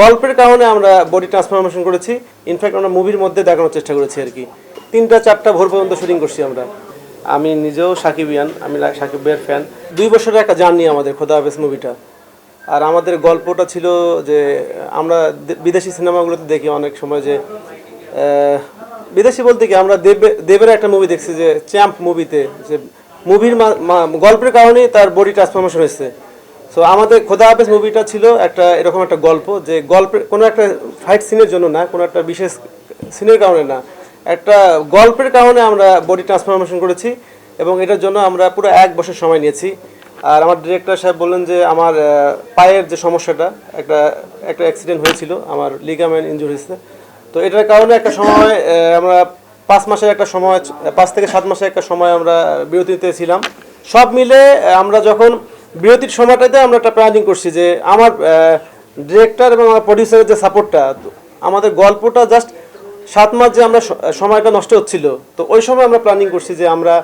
গল্পের কারণে আমরা বডি ট্রান্সফরমেশন করেছি। ইনফ্যাক্ট আমরা মুভির মধ্যে দেখানোর চেষ্টা করেছি আর কি। তিনটা, চারটা ভোর পর্যন্ত শুটিং করছি আমরা। আমি নিজেও সাকিবিয়ান আমি সাকিব ভাইয়ের ফ্যান দুই বছরের একটা জার্নি আমাদের, খোদা হাফেজ মুভিটা আর আমাদের গল্পটা ছিল যে, আমরা বিদেশি সিনেমাগুলোতে দেখি অনেক সময় যে বিদেশি বলতে কি, আমরা দেব দেবের একটা মুভি দেখছি যে চ্যাম্প মুভিতে যে মুভির গল্পের কারণেই তার বডি ট্রান্সফরমেশন হয়েছে। সো আমাদের খোদা হাফেজ মুভিটা ছিল একটা এরকম একটা গল্প যে গল্পের কোনো একটা ফাইট সিনের জন্য না, কোনো একটা বিশেষ সিনের কারণে না, একটা গল্পের কারণে আমরা বডি ট্রান্সফরমেশন করেছি এবং এটার জন্য আমরা পুরো এক বছর সময় নিয়েছি। আর আমার ডিরেক্টর সাহেব বললেন যে আমার পায়ের যে সমস্যাটা, একটা একটা অ্যাক্সিডেন্ট হয়েছিল, আমার লিগামেন্ট হয়েছে। তো এটার কারণে একটা সময় আমরা পাঁচ মাসের একটা সময়, পাঁচ থেকে সাত মাসের একটা সময় আমরা বিরতিতে ছিলাম। সব মিলে আমরা যখন বিরতির সময়টাতে আমরা একটা প্ল্যানিং করছি যে আমার ডিরেক্টর এবং আমার প্রডিউসারের যে সাপোর্টটা আমাদের গল্পটা জাস্ট সাত মাস যে আমরা সময়টা নষ্ট হচ্ছিল, তো ওই সময় আমরা প্ল্যানিং করছি যে আমরা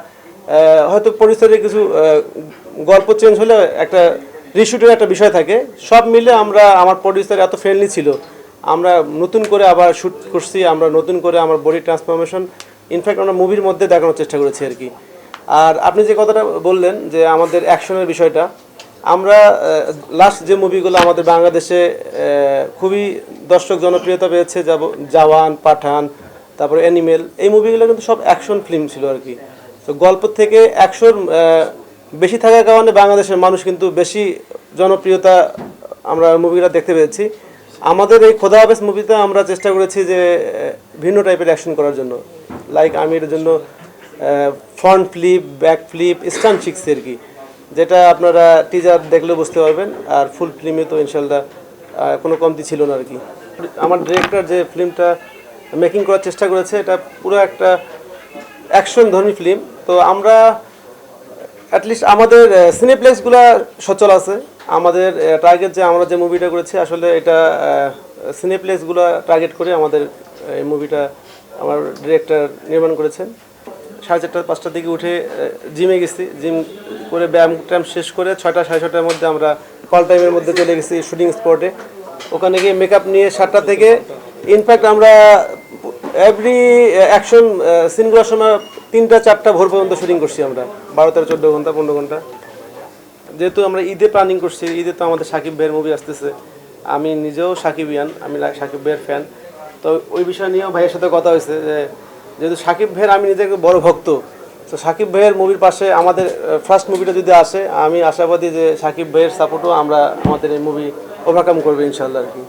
হয়তো পরিসরে কিছু গল্প চেঞ্জ হলে একটা রিশুটের একটা বিষয় থাকে। সব মিলে আমরা, আমার প্রডিউসার এত ফ্রেন্ডলি ছিল, আমরা নতুন করে আবার শ্যুট করছি, আমরা নতুন করে আমার বডি ট্রান্সফরমেশন ইনফ্যাক্ট আমরা মুভির মধ্যে দেখানোর চেষ্টা করেছি আর কি। আর আপনি যে কথাটা বললেন যে আমাদের অ্যাকশনের বিষয়টা, আমরা লাস্ট যে মুভিগুলো আমাদের বাংলাদেশে খুবই দর্শক জনপ্রিয়তা পেয়েছে জওয়ান, পাঠান, তারপরে অ্যানিমেল, এই মুভিগুলো কিন্তু সব অ্যাকশন ফিল্ম ছিল আর কি। তো গল্প থেকে অ্যাকশন বেশি থাকার কারণে বাংলাদেশের মানুষ কিন্তু বেশি জনপ্রিয়তা আমরা মুভিগুলো দেখতে পেয়েছি। আমাদের এই খোদা হাফেজ মুভিতে আমরা চেষ্টা করেছি যে ভিন্ন টাইপের অ্যাকশন করার জন্য। লাইক আমি এর জন্য front flip back flip stunt শিখছি আর কি? যেটা আপনারা টিজার দেখলে বুঝতে পারবেন, আর ফুল ফিল্মে তো ইনশাল্লাহ কোনো কমতি ছিল না আর কি। আমার ডিরেক্টর যে ফিল্মটা মেকিং করার চেষ্টা করেছে, এটা পুরো একটা অ্যাকশন ধর্মী ফিল্ম তো আমরা অ্যাটলিস্ট আমাদের সিনেপ্লেক্সগুলো সচল আছে। আমাদের টার্গেট যে আমরা যে মুভিটা করেছি, আসলে এটা সিনেপ্লেক্সগুলো টার্গেট করে আমাদের এই মুভিটা আমার ডিরেক্টর নির্মাণ করেছেন। সাড়ে চারটা, পাঁচটার দিকে উঠে জিমে গেছি। জিম করে ব্যায়াম ট্যাম শেষ করে ছয়টা, সাড়ে ছটার মধ্যে আমরা কল টাইমের মধ্যে চলে গেছি শুটিং স্পটে ওখানে গিয়ে মেকআপ নিয়ে সাতটা থেকে ইনফ্যাক্ট আমরা এভরি অ্যাকশন সিনগুলোর সময় তিনটা, চারটা ভোর পর্যন্ত শুটিং করছি আমরা। বারো, তেরো, চোদ্দ ঘণ্টা, পনেরো ঘণ্টা। যেহেতু আমরা ঈদে প্ল্যানিং করছি, ঈদে তো আমাদের সাকিব ভাইয়ের মুভি আসতেছে। আমি নিজেও সাকিবিয়ান, আমি লা- সাকিব ভাইয়ের ফ্যান তো ওই বিষয় নিয়েও ভাইয়ের সাথে কথা হয়েছে যে যেহেতু সাকিব ভাইয়ের আমি নিজেকে বড় ভক্ত, তো সাকিব ভাইয়ের মুভির পাশে আমাদের ফার্স্ট মুভিটা যদি আসে, আমি আশাবাদী যে সাকিব ভাইয়ের সাপোর্টও আমরা আমাদের এই মুভি ওভারকাম করব ইনশাল্লাহ আর কি।